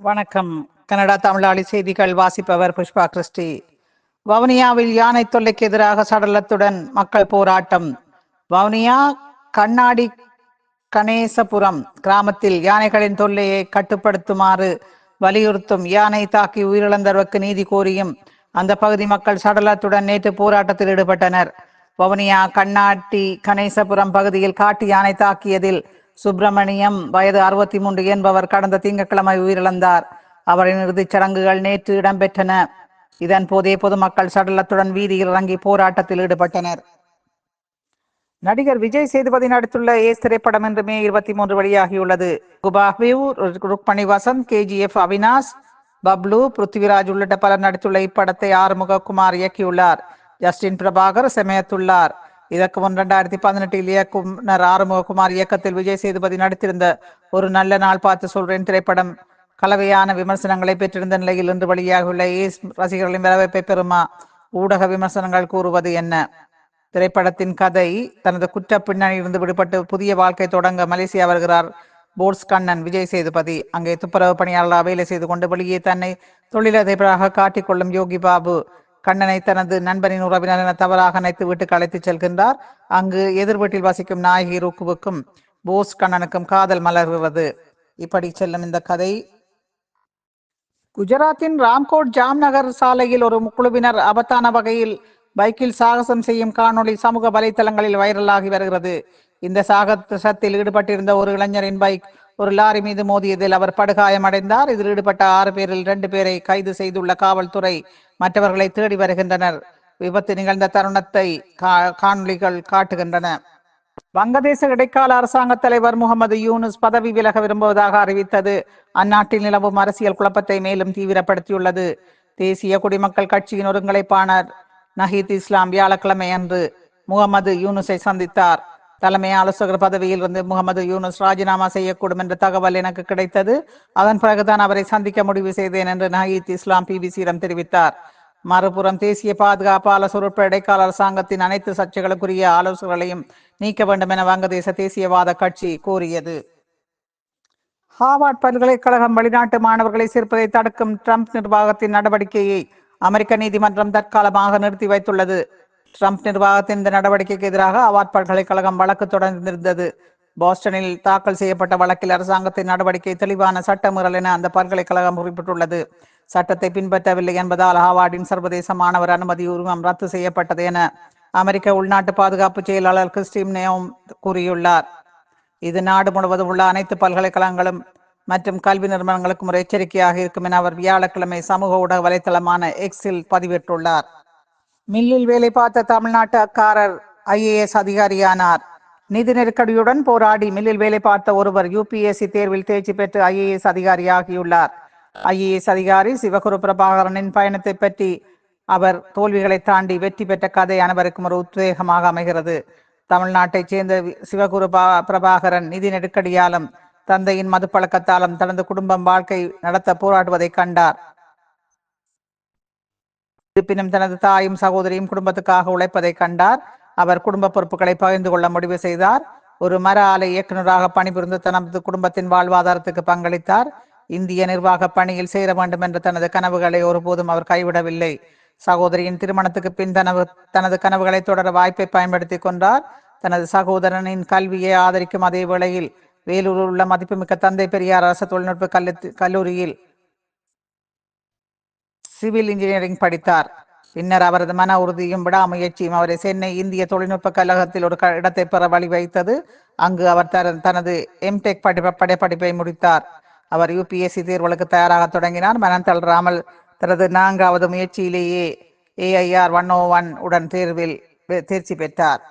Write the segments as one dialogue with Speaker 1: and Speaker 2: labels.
Speaker 1: வணக்கம். கனடா தமிழாளி செய்திகள் வாசிப்பவர் புஷ்பா கிறிஸ்டி. வவுனியாவில் யானை தொல்லைக்கு எதிராக சடலத்துடன் மக்கள் போராட்டம். வவுனியா கண்ணாடி கணேசபுரம் கிராமத்தில் யானைகளின் தொல்லையை கட்டுப்படுத்துமாறு வலியுறுத்தும் யானை தாக்கி உயிரிழந்தவருக்கு நீதி கோரியும் அந்த பகுதி மக்கள் சடலத்துடன் நேற்று போராட்டத்தில் ஈடுபட்டனர். வவுனியா கண்ணாட்டி கணேசபுரம் பகுதியில் காட்டு யானை தாக்கியதில் சுப்பிரமணியம் வயது அறுபத்தி மூன்று என்பவர் கடந்த திங்கட்கிழமை உயிரிழந்தார். அவரின் இறுதிச் சடங்குகள் நேற்று இடம்பெற்றன. இதன் போதே பொதுமக்கள் சடலத்துடன் வீதியில் இறங்கி போராட்டத்தில் ஈடுபட்டனர். நடிகர் விஜய் சேதுபதி நடித்துள்ள ஏஸ் திரைப்படம் இன்று மே இருபத்தி மூன்று வெளியாகியுள்ளது குபாஹிவ் ருக்மணி வசந்த் கேஜிஎஃப் அவினாஷ் பப்ளு பிருத்திவிராஜ் உள்ளிட்ட பலர் நடித்துள்ள இப்படத்தை ஆறுமுககுமார் இயக்கியுள்ளார். ஜஸ்டின் பிரபாகர் செமையத்துள்ளார். இதற்கு முன் ரெண்டாயிரத்தி பதினெட்டில் இயக்குனர் ஆறுமுககுமார் இயக்கத்தில் விஜய் சேதுபதி நடித்திருந்த ஒரு நல்ல நாள் பார்த்து சொல்றேன் திரைப்படம் கலவையான விமர்சனங்களை பெற்றிருந்த நிலையில் இன்று வெளியாகியுள்ள ஏஸ் ரசிகர்களின் வரவேற்பை பெறுமா ஊடக விமர்சனங்கள் கூறுவது என்ன திரைப்படத்தின் கதை தனது குற்ற பின்னணியிலிருந்து விடுபட்டு புதிய வாழ்க்கை தொடங்க மலேசியா வருகிறார் போர்ட்ஸ் கண்ணன் விஜய் சேதுபதி அங்கே துப்புரவு பணியாளராக வேலை செய்து கொண்டு வெளியே தன்னை தொழிலதிபராக காட்டிக்கொள்ளும் யோகி பாபு கண்ணனை தனது நண்பனின் உறவினர் என தவறாக நினைத்து வீட்டுக்கு அழைத்துச் செல்கின்றார். அங்கு எதிர் வீட்டில் வசிக்கும் நாயகி ருக்குவுக்கும் போஸ் கண்ணனுக்கும் காதல் மலர்கிறது. இப்படி செல்லும் இந்த கதை. குஜராத்தின் ராம்கோட் ஜாம்நகர் சாலையில் ஒரு குழுவினர் ஆபத்தான வகையில் பைக்கில் சாகசம் செய்யும் காணொளி சமூக வலைத்தளங்களில் வைரலாகி வருகிறது. இந்த சாகசத்தில் ஈடுபட்டிருந்த ஒரு இளைஞரின் பைக் ஒரு லாரி மீது மோதியதில் அவர் படுகாயமடைந்தார் இதில் ஈடுபட்ட ஆறு பேரில் இரண்டு பேரை கைது செய்துள்ள காவல்துறை மற்றவர்களை தேடி வருகின்றனர். விபத்து நிகழ்ந்த தருணத்தை கா- காட்டுகின்றன. வங்கதேச இடைக்கால அரசாங்க தலைவர் முகமது யூனுஸ் பதவி விலக விரும்புவதாக அறிவித்தது. அந்நாட்டில் நிலவும் அரசியல் குழப்பத்தை மேலும் தீவிரப்படுத்தியுள்ளது. தேசிய குடிமக்கள் கட்சியின் ஒருங்கிணைப்பாளர் நஹீத் இஸ்லாம் வியாழக்கிழமை அன்று முகமது யூனுஸை சந்தித்தார். தலைமை ஆலோசகர் பதவியில் இருந்து முகமது யூனுஸ் ராஜினாமா செய்யக்கூடும் என்ற தகவல் எனக்கு கிடைத்தது. அதன் பிறகுதான் அவரை சந்திக்க முடிவு செய்தேன் என்று நஹீத் இஸ்லாம் பிபிசியிடம் தெரிவித்தார். மறுபுறம் தேசிய பாதுகாப்பு ஆலோசகர் உட்பட இடைக்கால அரசாங்கத்தின் அனைத்து சர்ச்சைகளுக்குரிய ஆலோசகர்களையும் நீக்க வேண்டும் என வங்கதேச தேசியவாத கட்சி கோரியது. ஹாவார்ட் பல்கலைக்கழகம் வெளிநாட்டு மாணவர்களை சேர்ப்பதை தடுக்கும் ட்ரம்ப் நிர்வாகத்தின் நடவடிக்கையை அமெரிக்க நீதிமன்றம் தற்காலமாக நிறுத்தி வைத்துள்ளது. ட்ரம்ப் நிர்வாகத்தின் இந்த நடவடிக்கைக்கு எதிராக ஹார்வர்ட் பல்கலைக்கழகம் வழக்கு தொடர்ந்திருந்தது. போஸ்டனில் தாக்கல் செய்யப்பட்ட வழக்கில் அரசாங்கத்தின் நடவடிக்கை தெளிவான சட்டமீறல் என அந்த பல்கலைக்கழகம் குறிப்பிட்டுள்ளது. சட்டத்தை பின்பற்றவில்லை என்பதால் ஹாவார்டின் சர்வதேச மாணவர் அனுமதி உரிமம் ரத்து செய்யப்பட்டது என அமெரிக்க உள்நாட்டு பாதுகாப்பு செயலாளர் கிறிஸ்டிம் நேம் கூறியுள்ளார். இது நாடு முழுவதும் உள்ள அனைத்து பல்கலைக்கழகங்களும் மற்றும் கல்வி நிறுவனங்களுக்கும் ஒரு எச்சரிக்கையாக இருக்கும் என அவர் வியாழக்கிழமை சமூக ஊடக வலைத்தளமான எக்ஸில் பதிவிட்டுள்ளார். மில்லில் வேலை பார்த்த தமிழ்நாட்டு அக்காரர் ஐஏஎஸ் அதிகாரியானார். நிதி நெருக்கடியுடன் போராடி மில்லில் வேலை பார்த்த ஒருவர் யூபிஎஸ்சி தேர்வில் தேர்ச்சி பெற்று ஐஏஎஸ் அதிகாரியாகியுள்ளார். ஐஏஎஸ் அதிகாரி சிவகுரு பிரபாகரனின் பயணத்தை பற்றி அவர் தோல்விகளை தாண்டி வெற்றி பெற்ற கதை அனைவருக்கும் ஒரு உத்வேகமாக அமைகிறது. தமிழ்நாட்டைச் சேர்ந்த சிவகுரு பிரபாகரன் நிதி நெருக்கடியாலும் தந்தையின் மதுப்பழக்கத்தாலும் தனது குடும்பம் வாழ்க்கை நடத்த போராடுவதை கண்டார். இருப்பினும் தனது தாயும் சகோதரியும் குடும்பத்துக்காக உழைப்பதை கண்டார். அவர் குடும்ப பொறுப்புகளை பகிர்ந்து கொள்ள முடிவு செய்தார். ஒரு மர ஆலை இயக்குநராக பணிபுரிந்து தனது குடும்பத்தின் வாழ்வாதாரத்துக்கு பங்களித்தார். இந்திய நிர்வாக பணியில் சேர வேண்டும் என்ற தனது கனவுகளை ஒருபோதும் அவர் கைவிடவில்லை. சகோதரியின் திருமணத்துக்கு பின் தனது தனது கனவுகளை தொடர வாய்ப்பை பயன்படுத்தி கொண்டார். தனது சகோதரனின் கல்வியை ஆதரிக்கும் அதே வேளையில் வேலூரில் உள்ள மதிப்புமிக்க தந்தை பெரியார் அரசு தொழில்நுட்ப கல்லு- கல்லூரியில் சிவில் இன்ஜினியரிங் படித்தார். பின்னர் அவரது மன உறுதியும் விடாமுயற்சியும் அவரை சென்னை இந்திய தொழில்நுட்ப கழகத்தில் ஒரு இடத்தை பெற வழிவைத்தது அங்கு அவர் தனது எம்டெக் படைப்படிப்பை முடித்தார். அவர் யூபிஎஸ்சி தேர்வுகளுக்கு தயாராக தொடங்கினார். மனம் தளராமல் தனது நான்காவது முயற்சியிலேயே ஏஐஆர் ஒன் ஓ ஒன் உடன் தேர்வில் தேர்ச்சி பெற்றார்.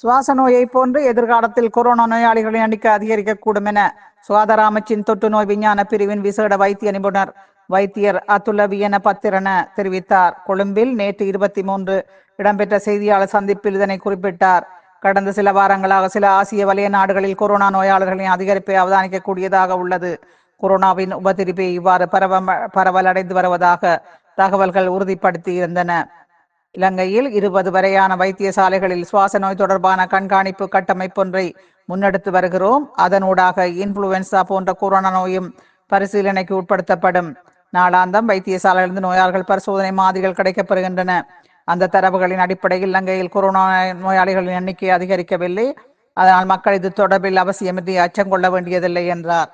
Speaker 1: சுவாச நோயை போன்று எதிர்காலத்தில் கொரோனா நோயாளிகளின் எண்ணிக்கை அதிகரிக்கக்கூடும் என சுகாதார அமைச்சின் தொற்று நோய் விஞ்ஞான பிரிவின் விசேட வைத்திய நிபுணர் வைத்தியர் அத்துலவியன பத்திரன தெரிவித்தார். கொழும்பில் நேற்று இருபத்தி மூன்று இடம்பெற்ற செய்தியாளர் சந்திப்பில் இதனை குறிப்பிட்டார். கடந்த சில வாரங்களாக சில ஆசிய வலய நாடுகளில் கொரோனா நோயாளர்களின் அதிகரிப்பை அவதானிக்கக்கூடியதாக உள்ளது. கொரோனாவின் உபதிரிப்பை இவ்வாறு பரவ பரவலடைந்து வருவதாக தகவல்கள் உறுதிப்படுத்தி இருந்தன இலங்கையில் இருபது வரையான வைத்தியசாலைகளில் சுவாச நோய் தொடர்பான கண்காணிப்பு கட்டமைப்பொன்றை முன்னெடுத்து வருகிறோம். அதனூடாக இன்ஃபுளுவென்சா போன்ற கொரோனா நோயும் பரிசீலனைக்கு உட்படுத்தப்படும். நாளாந்தம் வைத்தியசாலையிலிருந்து நோயாளிகள் பரிசோதனை மாதிரிகள் கிடைக்கப்பெறுகின்றன. அந்த தரவுகளின் அடிப்படையில் இலங்கையில் கொரோனா நோயாளிகளின் எண்ணிக்கை அதிகரிக்கவில்லை. அதனால் மக்கள் இது தொடர்பில் அவசியமின்றி அச்சம் கொள்ள வேண்டியதில்லை என்றார்.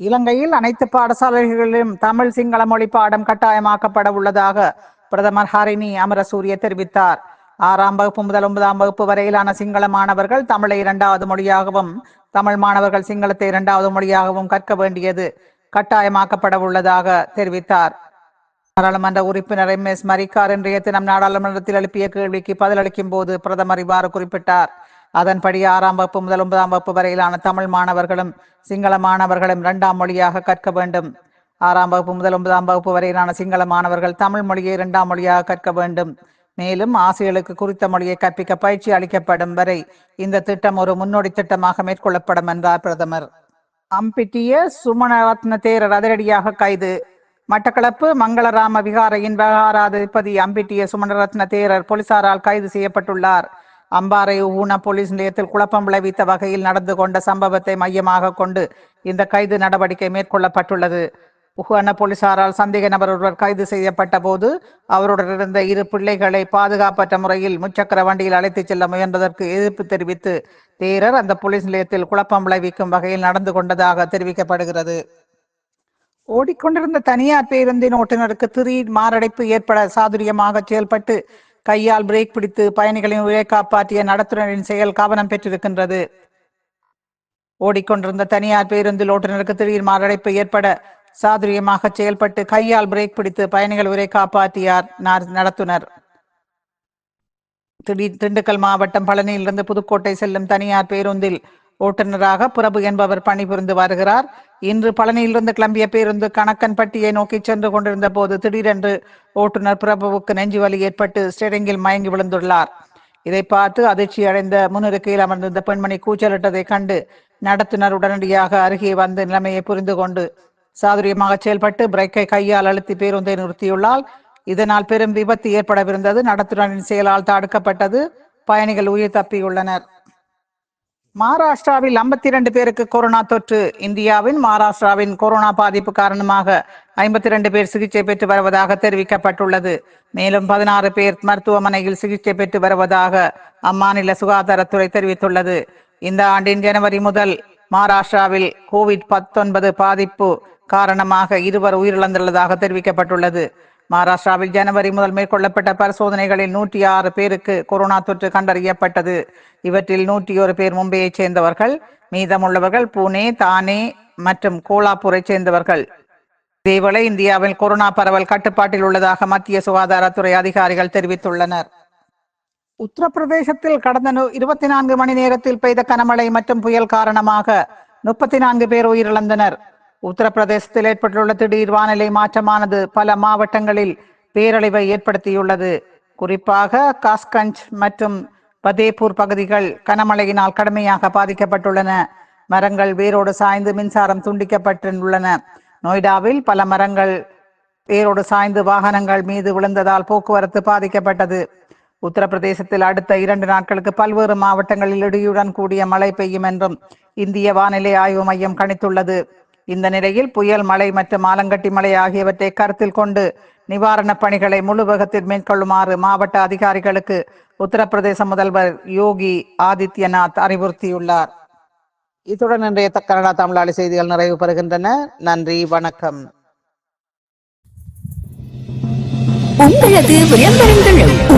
Speaker 1: இலங்கையில் அனைத்து பாடசாலைகளிலும் தமிழ் சிங்கள மொழி பாடம் கட்டாயமாக்கப்பட உள்ளதாக பிரதமர் ஹரிணி அமரசூரிய தெரிவித்தார். ஆறாம் வகுப்பு முதல் ஒன்பதாம் வகுப்பு வரையிலான சிங்கள மாணவர்கள் தமிழை இரண்டாவது மொழியாகவும் தமிழ் மாணவர்கள் சிங்களத்தை இரண்டாவது மொழியாகவும் கற்க வேண்டியது. கட்டாயமாக்கப்பட உள்ளதாக தெரிவித்தார். நாடாளுமன்ற உறுப்பினர் எம் எஸ் மரிக்கார் இன்றைய தினம் நாடாளுமன்றத்தில் எழுப்பிய கேள்விக்கு பதிலளிக்கும் போது பிரதமர் இவ்வாறு குறிப்பிட்டார். அதன்படி ஆறாம் வகுப்பு முதல் ஒன்பதாம் வகுப்பு வரையிலான தமிழ் மாணவர்களும் சிங்கள மாணவர்களும் இரண்டாம் மொழியாக கற்க வேண்டும். ஆறாம் வகுப்பு முதல் ஒன்பதாம் வகுப்பு வரையிலான சிங்கள மாணவர்கள் தமிழ் மொழியை இரண்டாம் மொழியாக கற்க வேண்டும். மேலும் ஆசிரியர்களுக்கு குறித்த மொழியை கற்பிக்க பயிற்சி அளிக்கப்படும் வரை இந்த திட்டம் ஒரு முன்னோடி திட்டமாக மேற்கொள்ளப்படும் என்றார் பிரதமர். அம்பிட்டிய சுமணரத்ன தேரர் அதிரடியாக கைது. மட்டக்களப்பு மங்களராம விகாரையின் விகாராதிபதி அம்பிட்டிய சுமணரத்ன தேரர் போலீசாரால் கைது செய்யப்பட்டுள்ளார். அம்பாறை ஊன போலீஸ் நிலையத்தில் குழப்பம் விளைவித்த வகையில் நடந்து கொண்ட சம்பவத்தை மையமாக கொண்டு இந்த கைது நடவடிக்கை மேற்கொள்ளப்பட்டுள்ளது. உஹான போலீசாரால் சந்தேக நபர் ஒருவர் கைது செய்யப்பட்ட போது அவருடன் இருந்த இரு பிள்ளைகளை பாதுகாப்பற்ற முறையில் முச்சக்கர வண்டியில் அழைத்துச் செல்ல முயன்றதற்கு எதிர்ப்பு தெரிவித்து தேரர் அந்த போலீஸ் நிலையத்தில் குழப்பம் விளைவிக்கும் வகையில் நடந்து கொண்டதாக தெரிவிக்கப்படுகிறது. ஓடிக்கொண்டிருந்த தனியார் பேருந்தின் ஓட்டுநருக்கு திடீர் மாரடைப்பு ஏற்பட சாதுரியமாக செயல்பட்டு கையால் பிரேக் பிடித்து பயணிகளின் உயிரை காப்பாற்றிய நடத்துனரின் செயல் கவனம் பெற்றிருக்கின்றது. ஓடிக்கொண்டிருந்த தனியார் பேருந்தில் ஓட்டுநருக்கு திடீர் மாரடைப்பு ஏற்பட சாதுரியமாக செயல்பட்டு கையால் பிரேக் பிடித்து பயணிகள் உரை காப்பாற்றியார் நடத்துனர். திடீர் திண்டுக்கல் மாவட்டம் பழனியிலிருந்து புதுக்கோட்டை செல்லும் தனியார் பேருந்தில் ஓட்டுநராக பிரபு என்பவர் பணிபுரிந்து வருகிறார். இன்று பழனியிலிருந்து கிளம்பிய பேருந்து கணக்கன்பட்டியை நோக்கி சென்று கொண்டிருந்த போது திடீரென்று ஓட்டுநர் பிரபுவுக்கு நெஞ்சு வலி ஏற்பட்டு ஸ்டெரிங்கில் மயங்கி விழுந்துள்ளார். இதை பார்த்து அதிர்ச்சி அடைந்த முன்னிருக்கையில் அமர்ந்திருந்த பெண்மணி கூச்சலிட்டதை கண்டு நடத்துனர் உடனடியாக அருகே வந்து நிலைமையை புரிந்து கொண்டு சாதுரியமாக செயல்பட்டு பிரேக்கை கையால் அழுத்தி பேருந்தை நிறுத்தியுள்ளார் இதனால் பெரும் விபத்து ஏற்படவிருந்தது. நடத்துனரின் செயலால் தடுக்கப்பட்டது. பயணிகள் உயிர் தப்பியுள்ளனர். மகாராஷ்டிராவில் 52 இரண்டு பேருக்கு கொரோனா தொற்று. இந்தியாவின் மகாராஷ்டிராவின் கொரோனா பாதிப்பு காரணமாக 52 பேர் சிகிச்சை பெற்று வருவதாக தெரிவிக்கப்பட்டுள்ளது. மேலும் பதினாறு பேர் மருத்துவமனையில் சிகிச்சை பெற்று வருவதாக அம்மாநில சுகாதாரத்துறை தெரிவித்துள்ளது. இந்த ஆண்டின் ஜனவரி முதல் மகாராஷ்டிராவில் கோவிட் 19 பாதிப்பு காரணமாக இருவர் உயிரிழந்துள்ளதாக தெரிவிக்கப்பட்டுள்ளது. மகாராஷ்டிராவில் ஜனவரி முதல் மேற்கொள்ளப்பட்ட பரிசோதனைகளில் நூற்றி ஆறு பேருக்கு கொரோனா தொற்று கண்டறியப்பட்டது. இவற்றில் நூற்றி ஒரு பேர் மும்பையைச் சேர்ந்தவர்கள் மீதமுள்ளவர்கள் புனே தானே மற்றும் கோலாப்பூரைச் சேர்ந்தவர்கள். இதேவேளை இந்தியாவில் கொரோனா பரவல் கட்டுப்பாட்டில் உள்ளதாக மத்திய சுகாதாரத்துறை அதிகாரிகள் தெரிவித்துள்ளனர். உத்தரப்பிரதேசத்தில் கடந்த இருபத்தி நான்கு மணி நேரத்தில் பெய்த கனமழை மற்றும் புயல் காரணமாக முப்பத்தி நான்கு பேர் உயிரிழந்தனர். உத்தரப்பிரதேசத்தில் ஏற்பட்டுள்ள திடீர் வானிலை மாற்றமானது பல மாவட்டங்களில் பேரழிவை ஏற்படுத்தியுள்ளது. குறிப்பாக காஸ்கஞ்ச் மற்றும் பதேபூர் பகுதிகள் கனமழையினால் கடுமையாக பாதிக்கப்பட்டுள்ளன. மரங்கள் வேரோடு சாய்ந்து மின்சாரம் துண்டிக்கப்பட்டுள்ளன. நொய்டாவில் பல மரங்கள் வேரோடு சாய்ந்து வாகனங்கள் மீது விழுந்ததால் போக்குவரத்து பாதிக்கப்பட்டது. உத்தரப்பிரதேசத்தில் அடுத்த இரண்டு நாட்களுக்கு பல்வேறு மாவட்டங்களில் இடியுடன் கூடிய மழை பெய்யும் என்றும் இந்திய வானிலை ஆய்வு மையம் கணித்துள்ளது. இந்த நிலையில் புயல் மழை மற்றும் ஆலங்கட்டி மழை ஆகியவற்றை கருத்தில் கொண்டு நிவாரணப் பணிகளை முழு வேகத்தில் மேற்கொள்ளுமாறு மாவட்ட அதிகாரிகளுக்கு உத்தரப்பிரதேச முதல்வர் யோகி ஆதித்யநாத் அறிவுறுத்தியுள்ளார். இத்துடன் இன்றைய த- கனடா தமிழாளி செய்திகள் நிறைவு பெறுகின்றன. நன்றி வணக்கம்.
Speaker 2: உங்களது விளம்பரங்களும்